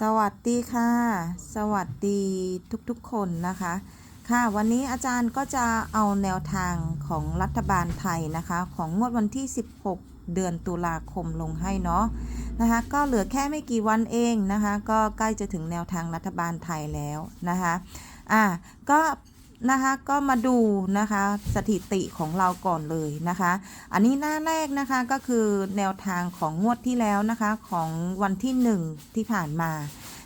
สวัสดีค่ะ สวัสดีทุกๆคนนะคะ ค่ะวันนี้อาจารย์ก็จะเอาแนวทางของรัฐบาลไทยนะคะ ของงวดวันที่ 16 เดือนตุลาคมลงให้เนาะนะคะก็เหลือแค่ไม่กี่วันเองนะคะ ก็ใกล้จะถึงแนวทางรัฐบาลไทยแล้วนะคะอ่าก็ นะคะก็มาดูนะคะสถิติของเราก่อนเลยนะคะ อันนี้หน้าแรกนะคะก็คือแนวทางของงวดที่แล้วนะคะของวันที่ 1 ที่ผ่านมา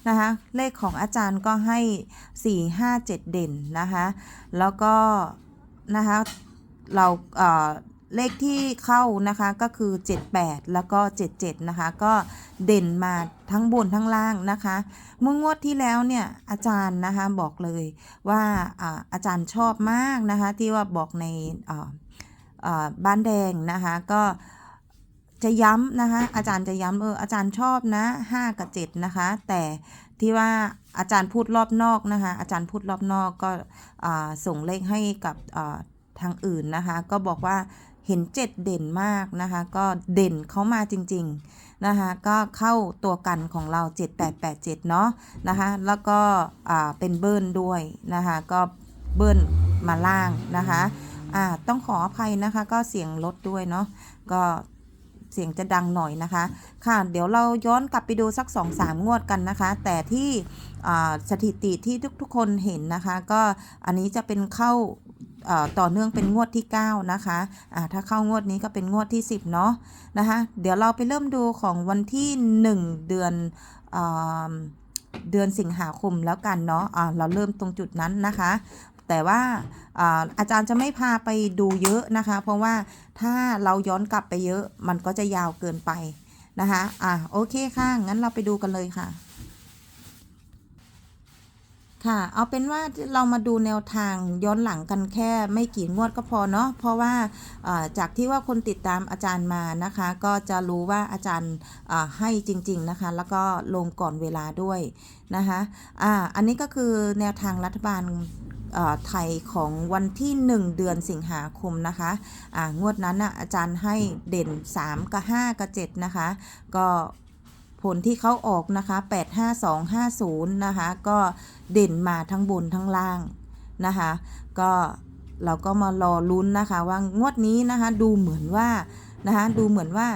นะคะเลขของอาจารย์ก็ให้ 4 5 7 เด่นนะคะแล้วก็นะคะเราเอ่อ เลขที่เข้านะคะก็คือ 78 แล้วก็ 77 นะคะ ก็เด่นมาทั้งบนทั้งล่างนะคะเมื่องวดที่แล้วเนี่ยอาจารย์นะคะบอกเลยว่าอาจารย์ชอบมากนะคะที่ว่าบอกในบ้านแดงนะคะก็จะย้ำนะคะอาจารย์จะย้ำเอออาจารย์ชอบนะ 5 กับ 7 นะคะ แต่ที่ว่าอาจารย์พูดรอบนอกนะคะอาจารย์พูดรอบนอกก็ส่งเลขให้กับทางอื่นนะคะ ก็บอกว่า เห็น 7 เด่นมากนะคะ ก็เด่นเขามาจริงๆนะคะก็เข้าตัวกันของเรา 7887 เนาะนะคะ แล้วก็เป็นเบิ้ลด้วยนะคะ ก็เบิ้ลมาล่างนะคะอ่าต้องขออภัยนะคะ ก็เสียงลดด้วยเนาะก็เสียงจะดังหน่อยนะคะ ค่ะ เดี๋ยวเราย้อนกลับไปดูสัก 2-3 งวดกันนะคะ แต่ที่สถิติที่ทุกๆคนเห็นนะคะ ก็อันนี้จะเป็นเข้า ต่อเนื่องเป็นงวดที่ 9 นะคะอ่าถ้าเข้างวดนี้ก็เป็นงวดที่ 10 เนาะนะคะ เดี๋ยวเราไปเริ่มดูของวันที่ 1 เดือนอ่าเดือนสิงหาคมแล้วกันเนาะอ่าเราเริ่มตรงจุดนั้นนะคะ แต่ว่าอ่าอาจารย์จะไม่พาไปดูเยอะนะคะ เพราะว่าถ้าเราย้อนกลับไปเยอะมันก็จะยาวเกินไปนะคะ อะโอเคค่ะ งั้นเราไปดูกันเลยค่ะ ค่ะ เอาเป็นว่าเรามาดูแนวทางย้อนหลังกันแค่ไม่กี่งวดก็พอเนาะเพราะว่าจากที่ว่าคนติดตามอาจารย์มานะคะ ก็จะรู้ว่าอาจารย์ให้จริง ๆนะคะ แล้วก็ลงก่อนเวลาด้วยนะคะอ่าอันนี้ก็คือแนวทางรัฐบาลไทยของวันที่ 1 เดือนสิงหาคมนะคะอ่างวดนั้นนะอาจารย์ให้เด่น 3 กับ 5 กับ 7 นะคะ ก็ ผลที่เขาออกนะคะ 85250 นะคะ ก็เด่นมาทั้งบนทั้งล่างนะคะ ก็เราก็มารอลุ้นนะคะ ว่างวดนี้นะคะ ดูเหมือนว่านะคะดูเหมือนว่า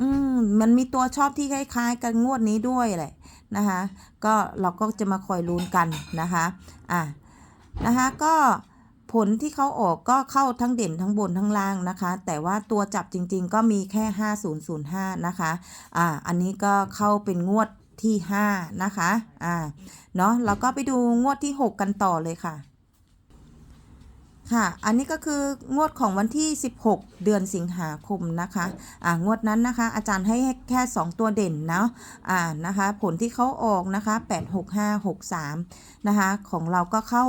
อืมมันมีตัวชอบที่คล้าย ๆ กันงวดนี้ด้วยแหละนะคะ ก็เราก็จะมาคอยลุ้นกันนะคะ อะนะคะก็ ผลที่เขาออกก็เข้าทั้งเด่นทั้งบนทั้งล่างนะคะ แต่ว่าตัวจับจริงๆก็มีแค่ 5005 นะคะ อ่า อันนี้ก็เข้าเป็นงวดที่ 5 นะคะ อ่า เนาะเราก็ไปดูงวดที่ 6 กันต่อเลยค่ะ ค่ะ อันนี้ก็คืองวดของวันที่ 16 เดือนสิงหาคมนะคะอ่างวดนั้นนะคะ อาจารย์ให้แค่ 2 ตัวเด่นเนาะอ่านะคะ ผลที่เขาออกนะคะ 86563 นะคะ ของเราก็เข้า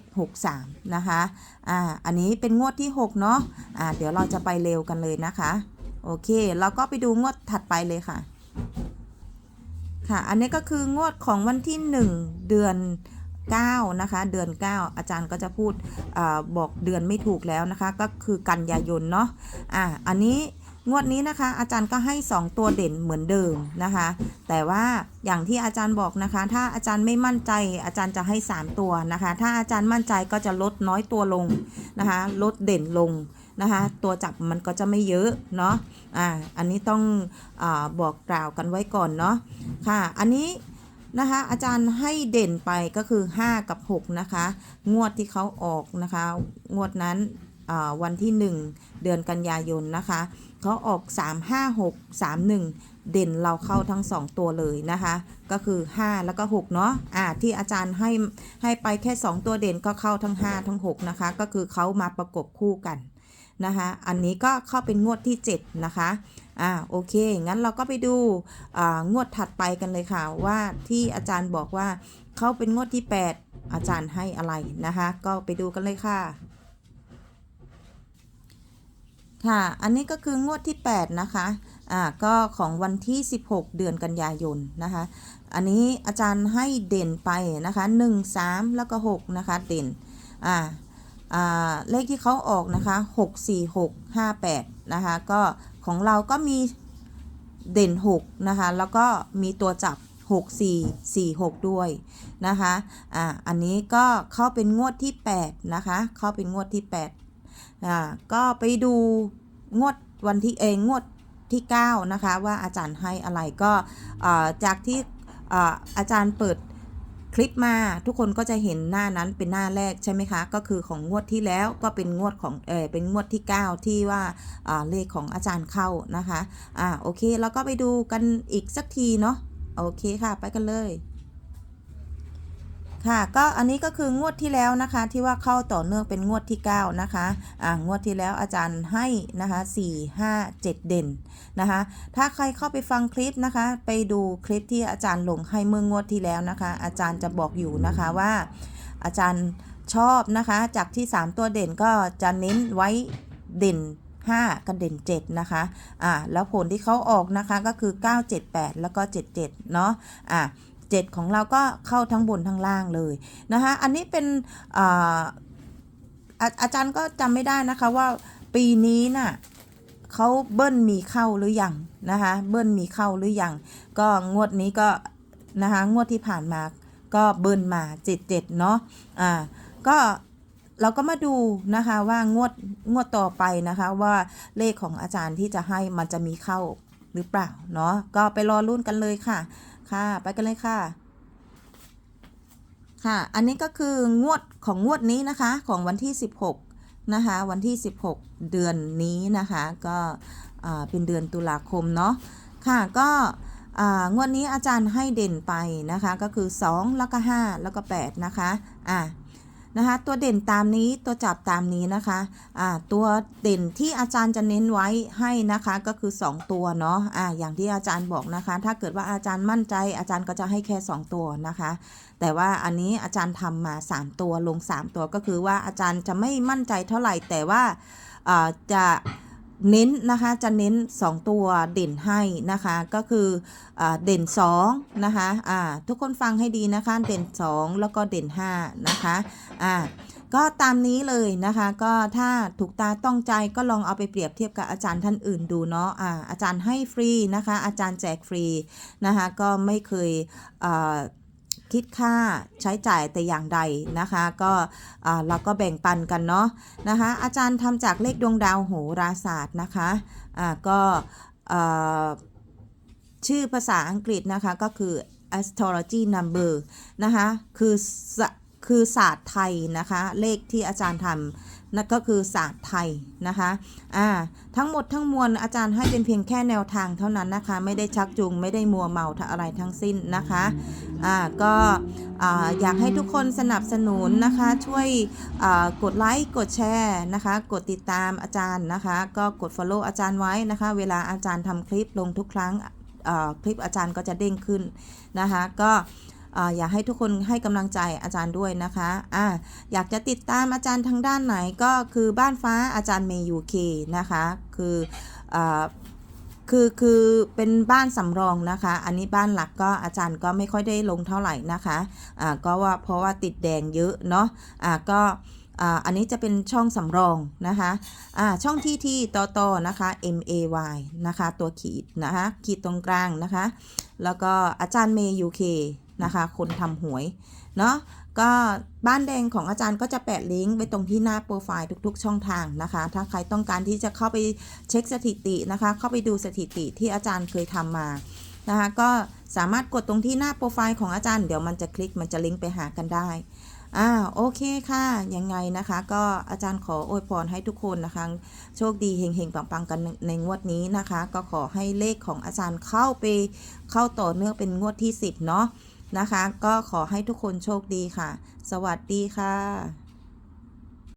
3663 นะคะอ่าอันนี้เป็นงวดที่ 6 เนาะอ่าเดี๋ยวเราจะไปเร็วกันเลยนะคะ โอเค เราก็ไปดูงวดถัดไปเลยค่ะ ค่ะ อันนี้ก็คืองวดของวันที่ 1 เดือน 9 นะคะ เดือน 9 อาจารย์ก็จะพูดอบอกเดือนไม่ถูกแล้วนะคะ ก็คือกันยายนเนาะอ่าอันนี้งวดนี้นะคะ อาจารย์ก็ให้ 2 ตัวเด่นเหมือนเดิมนะคะ แต่ว่าอย่างที่อาจารย์บอกนะคะ ถ้าอาจารย์ไม่มั่นใจอาจารย์จะให้ 3 ตัวนะคะ ถ้าอาจารย์มั่นใจก็จะลดน้อยตัวลงนะคะ ลดเด่นลงนะคะ ตัวจับมันก็จะไม่เยอะเนาะอ่าอันนี้ต้องอบอกกล่าวกันไว้ก่อนเนาะค่ะ อันนี้ นะคะ อาจารย์ให้เด่นไปก็คือ 5 กับ 6 นะคะ งวดที่เขาออกนะคะ งวดนั้นวันที่ 1 เดือนกันยายนนะคะเขาออก 3 5 6 3 1 เด่นเราเข้าทั้ง 2 ตัวเลยนะคะ ก็คือ 5 แล้วก็ 6 เนาะอ่าที่อาจารย์ให้ให้ไปแค่ 2 ตัวเด่นก็เข้าทั้ง 5 ทั้ง 6 นะคะ ก็คือเขามาประกบคู่กันนะคะ อันนี้ก็เข้าเป็นงวดที่ 7 นะคะ อ่าโอเค งั้นเราก็ไปดูงวดถัดไปกันเลยค่ะ ว่าที่อาจารย์บอกว่าเขาเป็นงวดที่ 8 อาจารย์ให้อะไรนะคะ ก็ไปดูกันเลยค่ะ ค่ะ อันนี้ก็คืองวดที่ 8 นะคะอ่าก็ของวันที่ 16 เดือนกันยายนนะคะ อันนี้อาจารย์ให้เด่นไปนะคะ 1 3 แล้วก็ 6 นะคะ เด่นอ่าอ่าเลขที่เขาออกนะคะ 6 4 6 5 8 นะคะ ก็ ของเราก็มีเด่น 6 นะคะ แล้วก็มีตัวจับ 6446 ด้วยนะคะ อ่า อันนี้ก็เข้าเป็นงวดที่ 8 นะคะ เข้าเป็นงวดที่ 8 อ่า ก็ไปดูงวดวันที่เองงวดที่ 9 นะคะ ว่าอาจารย์ให้อะไรก็อ่าจากที่อ่าอาจารย์เปิด คลิปมาทุกคนก็จะเห็นหน้านั้นเป็นหน้าแรกใช่ไหมคะ ก็คือของงวดที่แล้วก็เป็นงวดของเออเป็นงวดที่ 9 ที่ว่าเลขของอาจารย์เข้านะคะอ่าโอเค แล้วก็ไปดูกันอีกสักทีเนาะโอเคค่ะ ไปกันเลย ค่ะก็อันนี้ก็คืองวดที่แล้วนะคะ ที่ว่าเข้าต่อเนื่องเป็นงวดที่ 9 นะคะอ่างวดที่แล้วอาจารย์ให้นะคะ4 5 7 เด่นนะคะ ถ้าใครเข้าไปฟังคลิปนะคะ ไปดูคลิปที่อาจารย์ลงให้เมื่องวดที่แล้วนะคะ อาจารย์จะบอกอยู่นะคะว่าอาจารย์ชอบนะคะ จากที่ 3 ตัวเด่นก็จะเน้นไว้เด่น5กับเด่น 7 นะคะ อ่า แล้วผลที่เขาออกนะคะก็คือ 9 7 8 แล้วก็ 7 7 เนาะ อ่า 7 ของเราก็เข้าทั้งบนทั้งล่างเลยนะคะอันนี้เป็นอาอาอาจารย์ก็จำไม่ได้นะคะว่าปีนี้น่ะเขาเบิ้ลมีเข้าหรือยังนะคะเบิ้ลมีเข้าหรือยังก็งวดนี้ก็นะคะงวดที่ผ่านมาก็เบิ้ลมา 7 7 เนาะอ่าก็เราก็มาดูนะคะว่างวดงวดต่อไปนะคะว่าเลขของอาจารย์ที่จะให้มันจะมีเข้าหรือเปล่าเนาะก็ไปรอรุ่นกันเลยค่ะ ค่ะ ไปกันเลยค่ะ ค่ะ อันนี้ก็คืองวดของงวดนี้นะคะ ของวันที่ 16 นะคะ วันที่ 16 เดือนนี้นะคะ ก็เป็นเดือนตุลาคมเนาะ ค่ะ ก็งวดนี้อาจารย์ให้เด่นไปนะคะ ก็คือ 2 แล้วก็ 5 แล้วก็ 8 นะคะ อะ นะคะตัวเด่นตามนี้ตัวจับตามนี้นะคะอ่าตัวเด่นที่อาจารย์จะเน้นไว้ให้นะคะก็คือ 2 ตัวเนาะอ่าอย่างที่อาจารย์บอกนะคะ ถ้าเกิดว่าอาจารย์มั่นใจ อาจารย์ก็จะให้แค่ 2 ตัวนะคะ แต่ว่าอันนี้อาจารย์ทำมา 3 ตัวลง 3 ตัวก็คือว่าอาจารย์จะไม่มั่นใจเท่าไหร่แต่ว่าอ่าจะ เน้นนะคะจะเน้น 2 ตัวเด่นให้นะคะก็คืออเด่น2นะคะอ่าทุกคนฟังให้ดีนะคะเด่น 2 แล้วก็เด่น5นะคะอ่าก็ตามนี้เลยนะคะก็ถ้าถูกตาต้องใจก็ลองเอาไปเปรียบเทียบกับอาจารย์ท่านอื่นดูเนาะอาอาจารย์ให้ฟรีนะคะอาจารย์แจกฟรีนะคะก็ไม่เคย คิดค่าใช้จ่ายแต่อย่างใดนะคะ ก็เราก็แบ่งปันกันเนาะนะคะ อาจารย์ทำจากเลขดวงดาวโหราศาสตร์นะคะะก็ชื่อภาษาอังกฤษนะคะก็คือ astrology number นะคะ คือคือศาสตร์ไทยนะคะ เลขที่อาจารย์ทำ นั่นก็คือศาสตร์ไทยนะคะอ่าทั้งหมดทั้งมวลอาจารย์ให้เป็นเพียงแค่แนวทางเท่านั้นนะคะ ไม่ได้ชักจูงไม่ได้มัวเมาอะไรทั้งสิ้นนะคะอ่าก็อ่าอยากให้ทุกคนสนับสนุนนะคะ ช่วยอ่ากดไลค์กดแชร์นะคะ กดติดตามอาจารย์นะคะ ก็กด follow อาจารย์ไว้นะคะ เวลาอาจารย์ทำคลิปลงทุกครั้งอ่าคลิปอาจารย์ก็จะเด้งขึ้นนะคะ ก็ อ่าอยากให้ทุกคนให้กำลังใจอาจารย์ด้วยนะคะอ่าอยากจะติดตามอาจารย์ทางด้านไหนก็คือบ้านฟ้าอาจารย์เมยูเคนะคะ คืออ่าคือ คือเป็นบ้านสำรองนะคะ อันนี้บ้านหลักก็อาจารย์ก็ไม่ค่อยได้ลงเท่าไหร่นะคะอ่าก็ว่าเพราะว่าติดแดงเยอะเนาะอ่าก็อ่าอันนี้จะเป็นช่องสำรองนะคะอ่าช่องที่ที่ต่อต่อนะคะ M A Y นะคะ ตัวขีดนะคะ ขีดตรงกลางนะคะ แล้วก็อาจารย์เมย์ยูเค นะคะ คนทำหวยเนาะก็บ้านแดงของอาจารย์ก็จะแปะลิงก์ไว้ตรงที่หน้าโปรไฟล์ทุกๆ ช่องทางนะคะ ถ้าใครต้องการที่จะเข้าไปเช็คสถิตินะคะ เข้าไปดูสถิติที่อาจารย์เคยทำมานะคะก็สามารถกดตรงที่หน้าโปรไฟล์ของอาจารย์เดี๋ยวมันจะคลิกมันจะลิงก์ไปหากันได้อ่าโอเคค่ะ ยังไงนะคะ ก็อาจารย์ขออวยพรให้ทุกคนนะคะ โชคดีเฮงๆปังๆกันในงวดนี้นะคะ ก็ขอให้เลขของอาจารย์เข้าไปเข้าต่อเนื่องเป็นงวดที่ 10 เนาะ นะคะ ก็ขอให้ทุกคนโชคดีค่ะ สวัสดีค่ะ